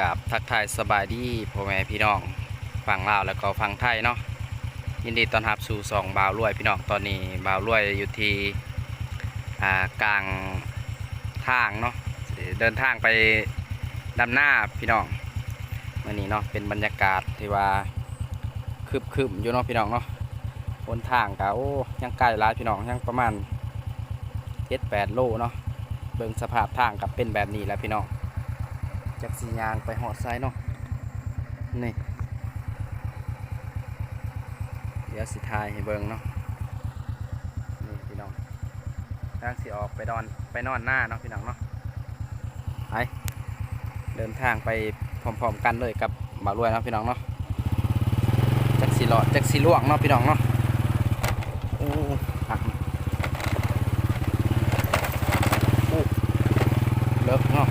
กับทักทายสบายดีพ่อแม่พี่น้องฝั่งลาวแล้วก็ฝั่งไทยเนาะยินดีต้อนรับสู่สองบ่าวรวยพี่น้องตอนนี้บ่าวรวยอยู่ที่กลางทางเนาะเดินทางไปดำหน้าพี่น้องมื่อนี้เนาะเป็นบรรยากาศที่ว่าคึบคึมอยู่เนาะพี่น้องเนาะบนทางก็โอ้ยังไกลหลายพี่น้องยังประมาณเจ็ดแปดโลเนาะเบิ่งสภาพทางกับเป็นแบบนี้แล้วพี่น้อง จากสียางไปหอดไซเนาะนี่ เดี๋ยวสิทายให้เบิงเนาะนี่พี่น้องทางสิออกไปดอนไปนอนหน้าเนาะพี่น้องเนาะไปเดินทางไปพร้อมๆกันเลยกับบ่าวรวยเนาะพี่น้องเนาะจักสีหลอดจักสีล่วงเนาะพี่น้องเนาะโอ้หักโอ้เลิกเนาะ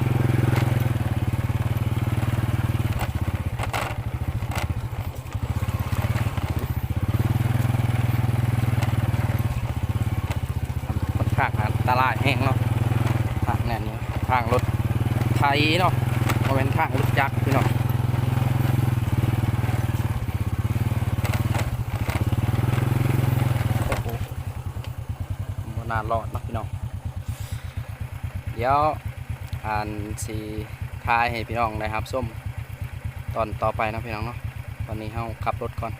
ค่อนข้างอัน ตรายแห้งเนาะทางน่นี้ทางรถไทยเนาะมาเป็นทางรถจักรพี่น้องโอ้โหบนานรอดนะพี่น้อง เดี๋ยวอ่านสีทายให้พี่น้องได้ครับส้มตอนต่อไปนะพี่น้องเนาะตอนนี้เราขับรถก่อน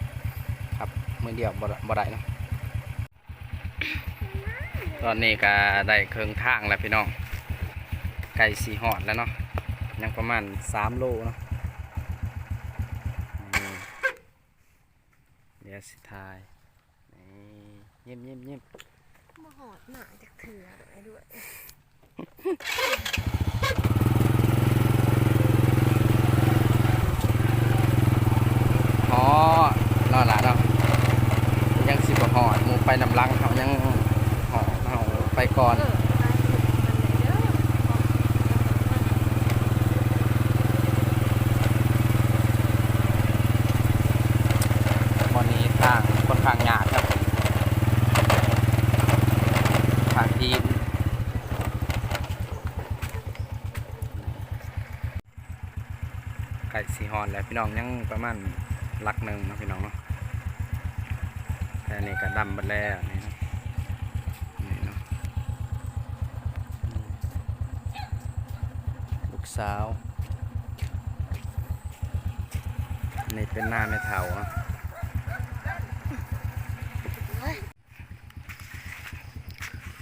ขับมือเดียวบ่ได้บ่ได้เนาะ ตอนนี้ก็ได้เครื่องทางแล้วพี่น้องไก่สีหอดแล้วเนาะยังประมาณสามโลเนาะเดี๋ยวสิทายนี่ยิ้มยิ้มยิ้มมหอดหนาจากเถื่อไอ้ด้วย อ๋อนอนหละเนาะยังสิบหอดหมูไปนำลังเขายังหอดเขาไปก่อน เออไปมันเลยเด้อ วันนี้ทางค่อน ข้างยากครับทางทีมไก่สีหอนแล้วพี่น้องยังประมาณหลักหนึ่งนะพี่น้องเนาะแต่นี่ก็ดำไปแล้วนี่เนาะนี่เนาะลูกสาว นี่เป็นหน้าไม่เท่าเนาะ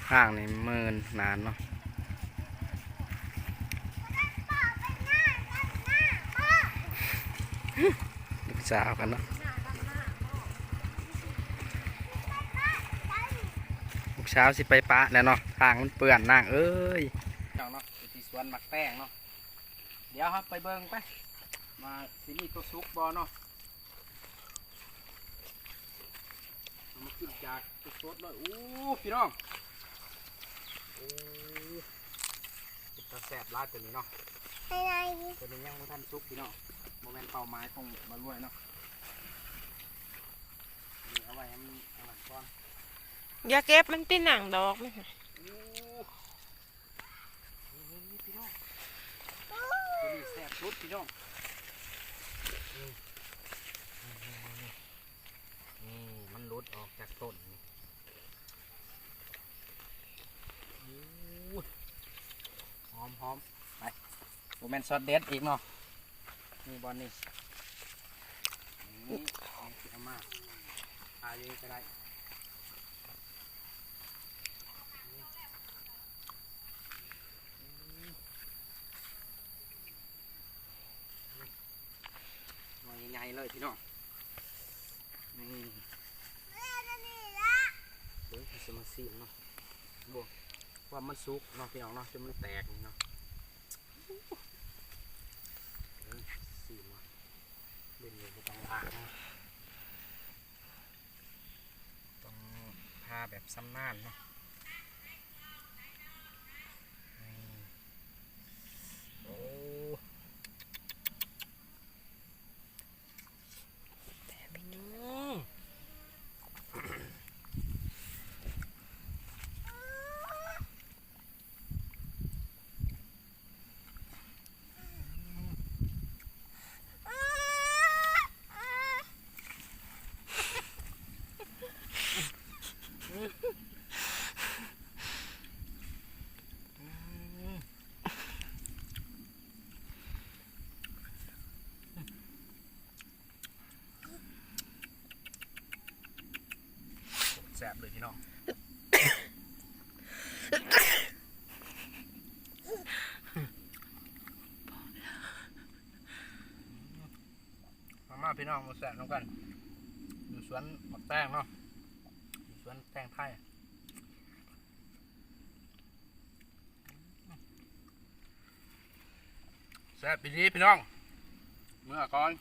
ข้างนี่เมินนานเนาะลูกสาวกันเนาะลูกสาวสิไปปะแล้วเนาะทางมันเปื่อนนางเอ้ยเจ้าเนาะที่สวนหมักแป้งเนาะเดี๋ยวครับไปเบิ่งไปมาสินี่ตัวซุกบอเนาะเอามาขึ้นจากตัวสดเลยอู้พี่น้องโอ้เป็น ตาแสบลาดตัวนี้เนาะไปไหนตัวนี้ยังไม่ทันซุกพี่เนาะโมเมนเป้าหมายคงมารวยเนาะนี่เอาไว้ให้มันเอาไว้ก่อนอย่าเก็บมันเป็นหนังดอกไหมคะโอ้นี่นี่พี่น้องตัวนี้แสบสุดพี่น้องนี่นี่นี่มันหลุดออกจากต้นนี่โอ้หอมหอมไป โมเมนซอสเด็ดอีกเนาะนี่บอลนี่นี่เอาสิเอามาอาอยู่นี่ก็ได้หน่อยใหญ่ๆเลยพี่น้องนี่เซมาซีเนาะว่ามันสุกเนาะพี่น้องเนาะจนมันแตกนี่เนาะเบิ้งซีมา เล่นอยู่ตรงอ่างต้องพาแบบซ้ำนานเนาะนี่โอ้อืม พี่น้องมาแสบน้ำกัน อยู่สวนหมักแตงเนาะอยู่สวนแตงไทยแซ่บปีนี้พี่น้อง เมื่อก่อน